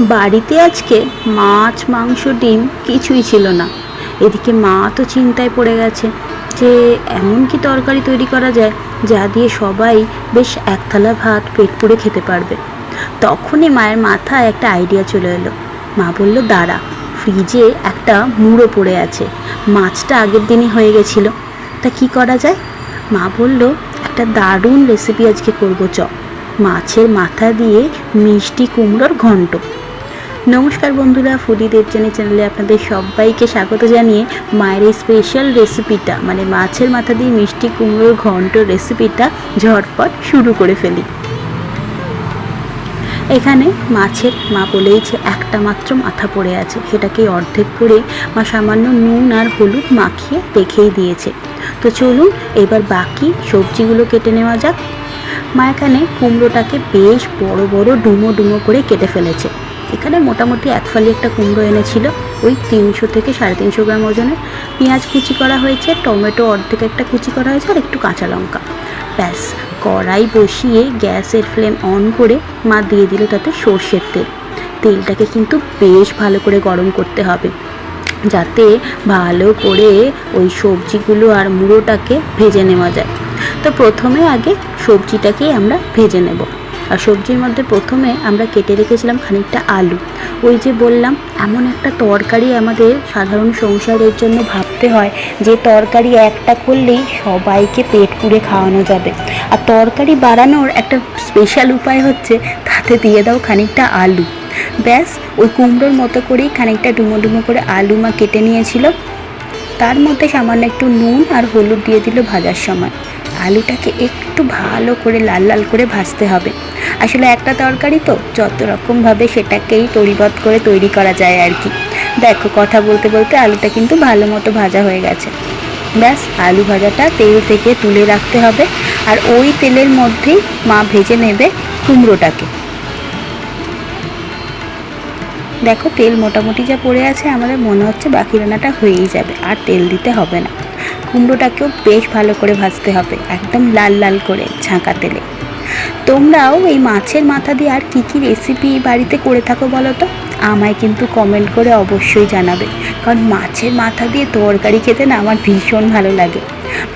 বাড়িতে আজকে মাছ, মাংস, ডিম কিছুই ছিল না। এদিকে মা তো চিন্তায় পড়ে গেছে যে এমন কি তরকারি তৈরি করা যায় যা দিয়ে সবাই বেশ এক থালা ভাত, পেট পুড়ে খেতে পারবে। তখনই মায়ের মাথায় একটা আইডিয়া চলে এলো। মা বলল, দাঁড়া ফ্রিজে একটা মুড়ো পড়ে আছে। মাছটা আগের দিনই হয়ে গেছিল। তা কি করা যায়? মা বলল, একটা দারুণ রেসিপি আজকে করব, চ। মাছের মাথা দিয়ে মিষ্টি কুমড়োর ঘন্ট। নমস্কার বন্ধুরা ফুডি দেবজানি চ্যানেলে আপনাদের সবাইকে স্বাগত জানিয়ে মায়ের স্পেশাল রেসিপিটা মানে মাছের মাথা দিয়ে মিষ্টি কুমড়োর ঘন্ট রেসিপিটা ঝটপট শুরু করে ফেলি। এখানে মাছের মা বলেইছে একটা মাত্র মাথা পড়ে আছে, সেটাকে অর্ধেক করে মা সামান্য নুন আর হলুদ মাখিয়ে রেখেই দিয়েছে। তো চলুন এবার বাকি সবজিগুলো কেটে নেওয়া যাক। মা এখানে কুমড়োটাকে বেশ বড় বড় ডুমো ডুমো করে কেটে ফেলেছে। এখানে মোটামুটি এক ফালি একটা কুমড়ো এনেছিল, ওই তিনশো থেকে সাড়ে তিনশো গ্রাম ওজনের। পেঁয়াজ কুচি করা হয়েছে, টমেটো অর্ধেক একটা কুচি করা হয়েছে আর একটু কাঁচা লঙ্কা। ব্যাস, কড়াই বসিয়ে গ্যাসের ফ্লেম অন করে মা দিয়ে দিল তাতে সর্ষের তেল। তেলটাকে কিন্তু বেশ ভালো করে গরম করতে হবে, যাতে ভালো করে ওই সবজিগুলো আর মুড়োটাকে ভেজে নেওয়া যায়। তো প্রথমে আগে সবজিটাকেই আমরা ভেজে নেব। আর সবজির মধ্যে প্রথমে আমরা কেটে রেখেছিলাম খানিকটা আলু। ওই যে বললাম, এমন একটা তরকারি আমাদের সাধারণ সংসারের জন্য ভাবতে হয় যে তরকারি একটা করলেই সবাইকে পেট পুড়ে খাওয়ানো যাবে। আর তরকারি বাড়ানোর একটা স্পেশাল উপায় হচ্ছে, তাতে দিয়ে দাও খানিকটা আলু। ব্যাস, ওই কুমড়োর মতো করেই খানিকটা ডুমো ডুমো করে আলু মা কেটে নিয়েছিল। তার মধ্যে সামান্য একটু নুন আর হলুদ দিয়ে দিল ভাজার সময়। আলুটাকে একটু ভালো করে লাল লাল করে ভাজতে হবে। আসলে একটা তরকারি তো যত রকমভাবে সেটাকেই তরিবধ করে তৈরি করা যায় আর কি। দেখো, কথা বলতে বলতে আলুটা কিন্তু ভালো মতো ভাজা হয়ে গেছে। ব্যাস, আলু ভাজাটা তেল থেকে তুলে রাখতে হবে আর ওই তেলের মধ্যেই মা ভেজে নেবে কুমড়োটাকে। দেখো, তেল মোটামুটি যা পড়ে আছে আমাদের মনে হচ্ছে বাকি রান্নাটা হয়েই যাবে, আর তেল দিতে হবে না। কুমড়োটাকেও বেশ ভালো করে ভাজতে হবে, একদম লাল লাল করে ঝাঁকা তেলে। তোমরাও এই মাছের মাথা দিয়ে আর কী কী রেসিপি বাড়িতে করে থাকো বলো তো? আমায় কিন্তু কমেন্ট করে অবশ্যই জানাবে, কারণ মাছের মাথা দিয়ে তরকারি খেতে না আমার ভীষণ ভালো লাগে।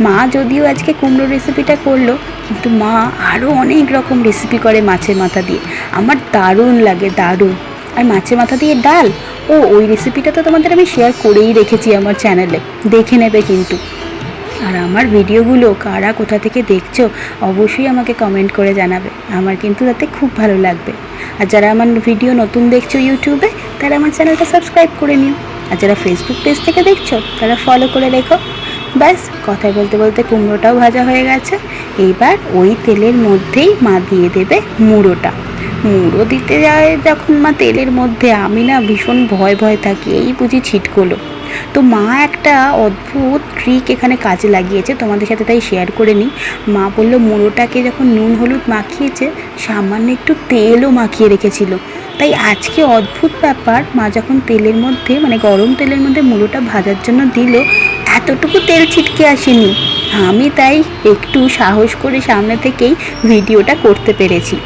মা যদিও আজকে কুমড়ো রেসিপিটা করল, কিন্তু মা আরও অনেক রকম রেসিপি করে মাছের মাথা দিয়ে। আমার দারুণ লাগে, দারুণ। আর মাছের মাথা দিয়ে ডাল? ও, ওই রেসিপিটা তো তোমাদের আমি শেয়ার করেই রেখেছি আমার চ্যানেলে দেখে নেবে কিন্তু। আর আমার ভিডিওগুলো কারা কোথা থেকে দেখছ, অবশ্যই আমাকে কমেন্ট করে জানাবে। আমার কিন্তু তাতে খুব ভালো লাগবে। আর যারা আমার ভিডিও নতুন দেখছ ইউটিউবে তারা আমার চ্যানেলটা সাবস্ক্রাইব করে নিও। আর যারা ফেসবুক পেজ থেকে দেখছ, তারা ফলো করে রেখো। ব্যাস কথা বলতে বলতে কুমড়োটাও ভাজা হয়ে গেছে। এইবার ওই তেলের মধ্যেই মা দিয়ে দেবে মুড়োটা। মুড়ো দিতে যায় যখন মা তেলের মধ্যে, আমি না ভীষণ ভয় ভয় থাকি, এই বুঝি ছিটকলো। তো মা একটা অদ্ভুত ট্রিক এখানে কাজে লাগিয়েছে, তোমাদের সাথে তাই শেয়ার করে নিই। মা বলল মুড়োটাকে যখন নুন হলুদ মাখিয়েছে, সামান্য একটু তেলও মাখিয়ে রেখেছিল। তাই আজকে অদ্ভুত ব্যাপার, মা যখন তেলের মধ্যে মানে গরম তেলের মধ্যে মুড়োটা ভাজার জন্য দিল, এতটুকু তেল ছিটকে আসেনি। আমি তাই একটু সাহস করে সামনে থেকেই ভিডিওটা করতে পেরেছি।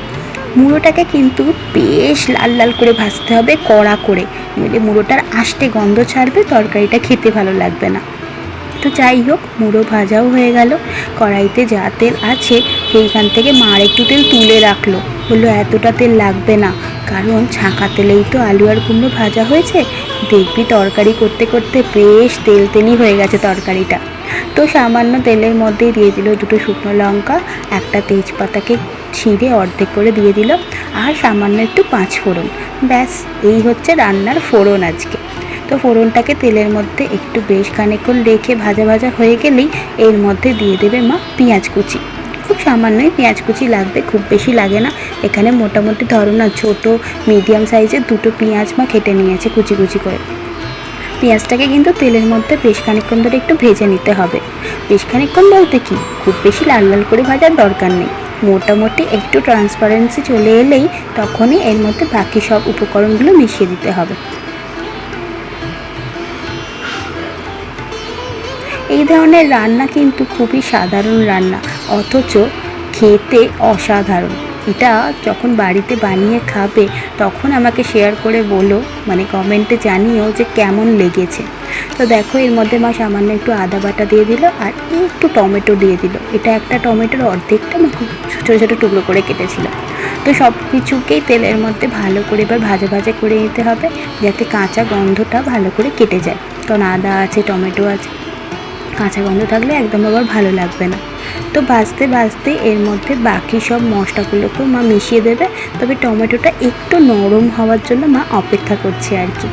মুড়োটাকে কিন্তু বেশ লাল লাল করে ভাজতে হবে, কড়া করে। নইলে মুড়োটার আষ্টে গন্ধ ছাড়বে, তরকারিটা খেতে ভালো লাগবে না। তো যাই হোক, মুড়ো ভাজাও হয়ে গেল। কড়াইতে যা তেল আছে, সেইখান থেকে মার একটু তেল তুলে রাখল। বলল, এতটা তেল লাগবে না। কারণ ছাঁকা তেলেই তো আলু আর কুমড়ো ভাজা হয়েছে। দেখবি তরকারি করতে করতে বেশ তেল তেলই হয়ে গেছে তরকারিটা। তো সামান্য তেলের মধ্যেই দিয়ে দিল দুটো শুকনো লঙ্কা, একটা তেজপাতাকে ছিঁড়ে অর্ধেক করে দিয়ে দিল আর সামান্য একটু পাঁচ ফোড়ন। ব্যাস, এই হচ্ছে রান্নার ফোড়ন আজকে। তো ফোড়নটাকে তেলের মধ্যে একটু বেশ খানিকক্ষণ রেখে ভাজা ভাজা হয়ে গেলেই এর মধ্যে দিয়ে দেবে মা পেঁয়াজ কুচি। খুব সামান্যই পেঁয়াজ কুচি লাগবে, খুব বেশি লাগে না। এখানে মোটামুটি ধরো না, ছোটো মিডিয়াম সাইজের দুটো পেঁয়াজ মা কেটে নিয়েছে কুচি কুচি করে। পেঁয়াজটাকে কিন্তু তেলের মধ্যে বেশ খানিকক্ষণ ধরে একটু ভেজে নিতে হবে। বেশ খানিকক্ষণ বলতে কি? খুব বেশি লাল লাল করে ভাজার দরকার নেই। মোটামুটি একটু ট্রান্সপারেন্সি চলে এলেই তখনই এর মধ্যে বাকি সব উপকরণগুলো মিশিয়ে দিতে হবে। এই ধরনের রান্না কিন্তু খুবই সাধারণ রান্না, অথচ খেতে অসাধারণ। এটা যখন বাড়িতে বানিয়ে খাবে, তখন আমাকে শেয়ার করে বলো মানে কমেন্টে জানিও যে কেমন লেগেছে। তো দেখো, এর মধ্যে মা সামান্য একটু আদা বাটা দিয়ে দিল আর একটু টমেটো দিয়ে দিল। এটা একটা টমেটোর অর্ধেকটা মা খুব ছোটো ছোটো টুকরো করে কেটেছিল। তো সব কিছুকেই তেলের মধ্যে ভালো করে এবার ভাজা ভাজা করে নিতে হবে, যাতে কাঁচা গন্ধটা ভালো করে কেটে যায়। কারণ আদা আছে, টমেটো আছে, কাঁচা গন্ধ থাকলে একদম আবার ভালো লাগবে না। তো ভাজতে ভাজতে এর মধ্যে বাকি সব মশলাগুলোকেও মা মিশিয়ে দেবে, তবে টমেটোটা একটু নরম হওয়ার জন্য মা অপেক্ষা করছে আর কি।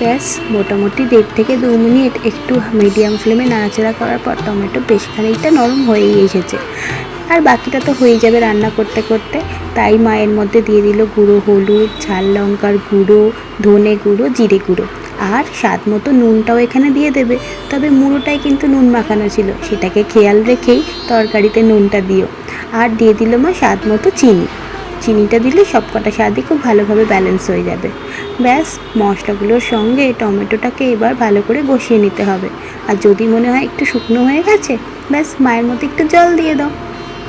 ব্যাস, মোটামুটি দেড় থেকে দু মিনিট একটু মিডিয়াম ফ্লেমে নাড়াচাড়া করার পর টমেটো বেশ খানিকটা নরম হয়েই এসেছে। আর বাকিটা তো হয়ে যাবে রান্না করতে করতে। তাই মায়ের মধ্যে দিয়ে দিল গুঁড়ো, হলুদ, ঝাল লঙ্কার গুঁড়ো, ধনে গুঁড়ো, জিরে গুঁড়ো। আর স্বাদ মতো নুনটাও এখানে দিয়ে দেবে। তবে মুড়োটায় কিন্তু নুন মাখানো ছিল। সেটাকে খেয়াল রেখেই তরকারিতে নুনটা দিও। আর দিয়ে দিল মা স্বাদ মতো চিনি। চিনিটা দিলে সব কটা স্বাদই খুব ভালোভাবে ব্যালেন্স হয়ে যাবে। ব্যাস, মশলাগুলোর সঙ্গে টমেটোটাকে এবার ভালো করে বসিয়ে নিতে হবে। আর যদি মনে হয় একটু শুকনো হয়ে গেছে, ব্যাস, মায়ের মতো একটু জল দিয়ে দাও।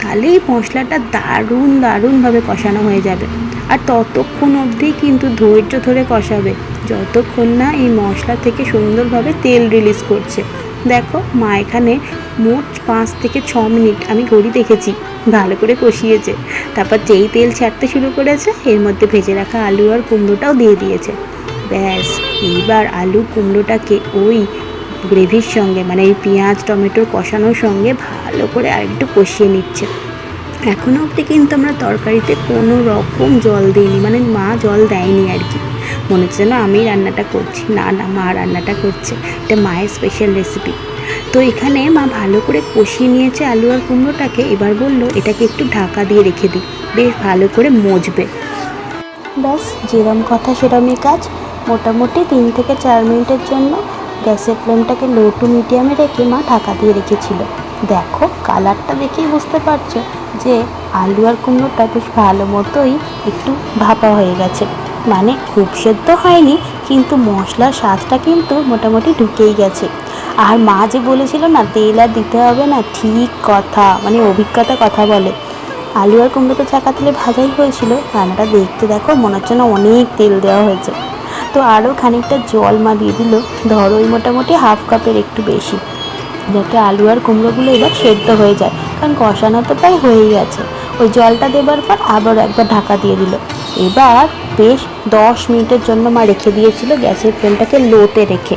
তাহলেই মশলাটা দারুণ, দারুণভাবে কষানো হয়ে যাবে। আর ততক্ষণ অবধি কিন্তু ধৈর্য ধরে কষাবে। যতক্ষণ না এই মশলা থেকে সুন্দরভাবে তেল রিলিজ করছে। দেখো, মা এখানে মোট পাঁচ থেকে ছ মিনিট আমি ঘড়ি দেখেছি, ভালো করে কষিয়েছে। তারপর যেই তেল ছাড়তে শুরু করেছে, এর মধ্যে ভেজে রাখা আলু আর কুমড়োটাও দিয়ে দিয়েছে। ব্যাস, এইবার আলু কুমড়োটাকে ওই গ্রেভির সঙ্গে মানে এই পেঁয়াজ, টমেটোর কষানোর সঙ্গে ভালো করে আরেকটু কষিয়ে নিচ্ছে। এখনও অবধি কিন্তু আমরা তরকারিতে কোনো রকম জল দিইনি মানে মা জল দেয়নি আর কি। মনে হচ্ছে যেন আমি রান্নাটা করছি। না না, মা রান্নাটা করছে। এটা মায়ের স্পেশাল রেসিপি তো এখানে মা ভালো করে কষিয়ে নিয়েছে আলু আর কুমড়োটাকে। এবার বলল, এটাকে একটু ঢাকা দিয়ে রেখে দিই বেশ ভালো করে মজবে। ব্যাস, যেরম কথা সেরমই কাজ। মোটামুটি তিন থেকে চার মিনিটের জন্য গ্যাসের ফ্লেমটাকে লো টু মিডিয়ামে রেখে মা ঢাকা দিয়ে রেখেছিল। দেখো, কালারটা দেখেই বুঝতে পারছ যে আলু আর কুমড়োটা বেশ ভালো মতোই একটু ভাপা হয়ে গেছে। মানে খুব সেদ্ধ হয়নি, কিন্তু মশলার স্বাদটা কিন্তু মোটামুটি ঢুকেই গেছে। আর মা যে বলেছিল না, তেল আর দিতে হবে না, ঠিক কথা মানে অভিজ্ঞতা কথা বলে। আলু আর কুমড়ো তো চাকা তেলে ভাজাই হয়েছিল, রান্নাটা দেখতে দেখো, মনে হচ্ছে না অনেক তেল দেওয়া হয়েছে। তো আরও খানিকটা জল মা দিয়ে দিল। ধরো ওই মোটামুটি হাফ কাপের একটু বেশি। যাতে আলু আর কুমড়োগুলো এবার সেদ্ধ হয়ে যায়। কারণ কষানো তো প্রায় হয়েই গেছে ওই জলটা দেবার পর আবার একবার ঢাকা দিয়ে দিল। এবার বেশ দশ মিনিটের জন্য মা রেখে দিয়েছিল গ্যাসের ফ্লেমটাকে লোতে রেখে।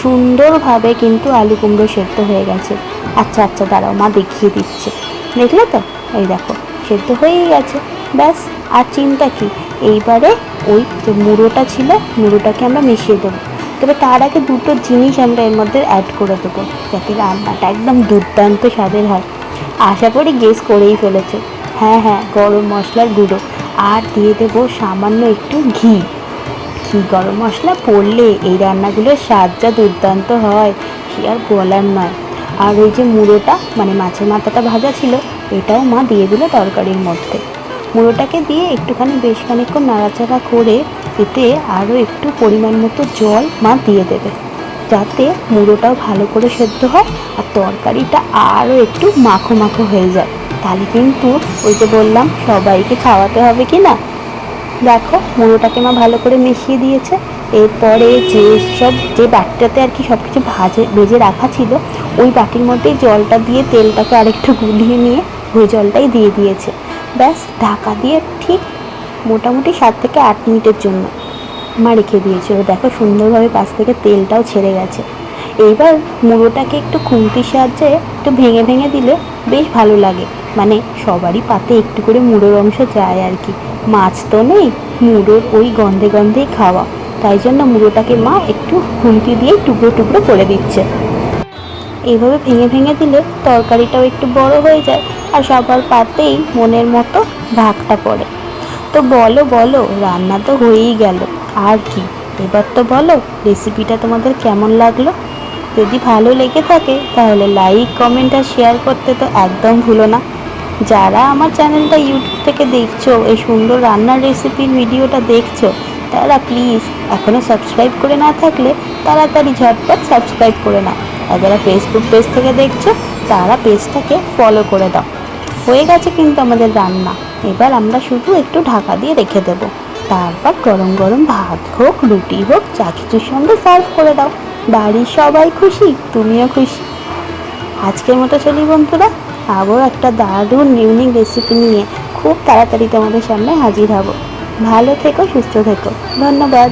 সুন্দরভাবে কিন্তু আলু কুমড়ো সেদ্ধ হয়ে গেছে। আচ্ছা আচ্ছা দাঁড়াও, মা দেখিয়ে দিচ্ছে। দেখলে তো? এই দেখো, সেদ্ধ হয়েই গেছে। ব্যাস, আর চিন্তা কি? এইবারে ওই যে মুড়োটা ছিল, মুড়োটাকে আমরা মিশিয়ে দেবো। তবে তার আগে দুটো জিনিস আমরা এর মধ্যে অ্যাড করে দেবো, যাতে রান্নাটা একদম দুর্দান্ত স্বাদের হয়। আশা করি গেস করেই ফেলেছে। হ্যাঁ হ্যাঁ গরম মশলার গুঁড়ো। আর দিয়ে দেবো সামান্য একটু ঘি। ঘি গরম মশলা পড়লে এই রান্নাগুলোর স্বাদ যা দুর্দান্ত হয়, সে আর বলার নয়। আর ওই যে মুড়োটা মানে মাছের মাথাটা ভাজা ছিল, এটাও মা দিয়ে দিল তরকারির মধ্যে। মুড়োটাকে দিয়ে একটুখানি বেশ খানিক্ষণ নাড়াচাড়া করে এতে আরও একটু পরিমাণ মতো জল মা দিয়ে দেবে, যাতে মুড়োটাও ভালো করে সেদ্ধ হয় আর তরকারিটা আরও একটু মাখো মাখো হয়ে যায়। তাহলে কিন্তু ওই যে বললাম, সবাইকে খাওয়াতে হবে কি না? দেখো, মুড়োটাকে মা ভালো করে মিশিয়ে দিয়েছে। এরপরে যে সব, যে বাটিটাতে আর কি সব কিছু ভাজে, ভেজে রাখা ছিল, ওই বাটির মধ্যেই জলটা দিয়ে তেলটাকে আরেকটু গুলিয়ে নিয়ে ওই জলটাই দিয়ে দিয়েছে। ব্যাস, ঢাকা দিয়ে ঠিক মোটামুটি সাত থেকে আট মিনিটের জন্য মা রেখে দিয়েছিল দেখো সুন্দরভাবে পাশ থেকে তেলটাও ছেড়ে গেছে। এইবার মুড়োটাকে একটু খুন্তির সাহায্যে একটু ভেঙে ভেঙে দিলে বেশ ভালো লাগে। মানে সবারই পাতে একটু করে মুড়োর অংশ যায় আর কি। মাছ তো নেই, মুড়োর ওই গন্ধে গন্ধেই খাওয়া। তাই জন্য মুড়োটাকে মা একটু খুন্তি দিয়ে টুকরো টুকরো করে দিচ্ছে। এইভাবে ভেঙে ভেঙে দিলে তরকারিটাও একটু বড় হয়ে যায় আর সবার পাতেই মনের মতো ভাগটা পড়ে। তো বলো বলো, রান্না তো হয়েই গেল। আর কি? এবার তো বলো রেসিপিটা তোমাদের কেমন লাগল? যদি ভালো লেগে থাকে, তাহলে লাইক কমেন্ট আর শেয়ার করতে তো একদম ভুলো না। যারা আমার চ্যানেলটা ইউটিউব থেকে দেখছ, এই সুন্দর রান্নার রেসিপির ভিডিওটা দেখছ, তারা প্লিজ এখনও সাবস্ক্রাইব করে না থাকলে তাড়াতাড়ি ঝটপট সাবস্ক্রাইব করে নাও। আর যারা ফেসবুক পেজ থেকে দেখছ, তারা পেজটাকে ফলো করে দাও। হয়ে গেছে কিন্তু আমাদের রান্না। এবার আমরা শুধু একটু ঢাকা দিয়ে রেখে দেবো। তারপর গরম গরম ভাত হোক, রুটি হোক, যা কিছুর সঙ্গে সার্ভ করে দাও। বাড়ির সবাই খুশি, তুমিও খুশি। আজকের মতো চলি বন্ধুরা। আবার একটা দারুণ ইউনিক রেসিপি নিয়ে খুব তাড়াতাড়ি তোমাদের সামনে হাজির হব। ভালো থেকো, সুস্থ থেকো। ধন্যবাদ।